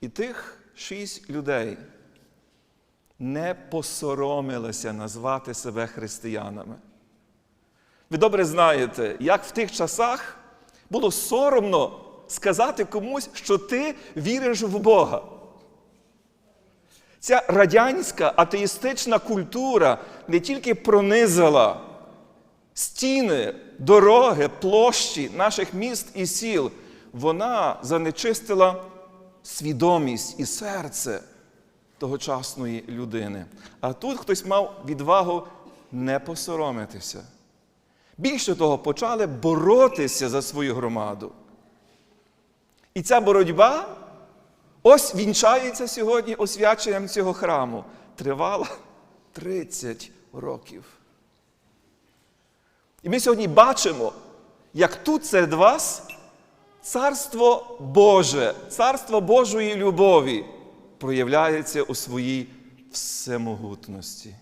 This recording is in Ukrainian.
І тих шість людей не посоромилися назвати себе християнами. Ви добре знаєте, як в тих часах було соромно сказати комусь, що ти віриш в Бога. Ця радянська атеїстична культура не тільки пронизала стіни, дороги, площі наших міст і сіл, вона занечистила свідомість і серце тогочасної людини. А тут хтось мав відвагу не посоромитися. Більше того, почали боротися за свою громаду. І ця боротьба ось вінчається сьогодні освяченням цього храму. Тривала 30 років. І ми сьогодні бачимо, як тут серед вас царство Боже, царство Божої любові проявляється у своїй всемогутності.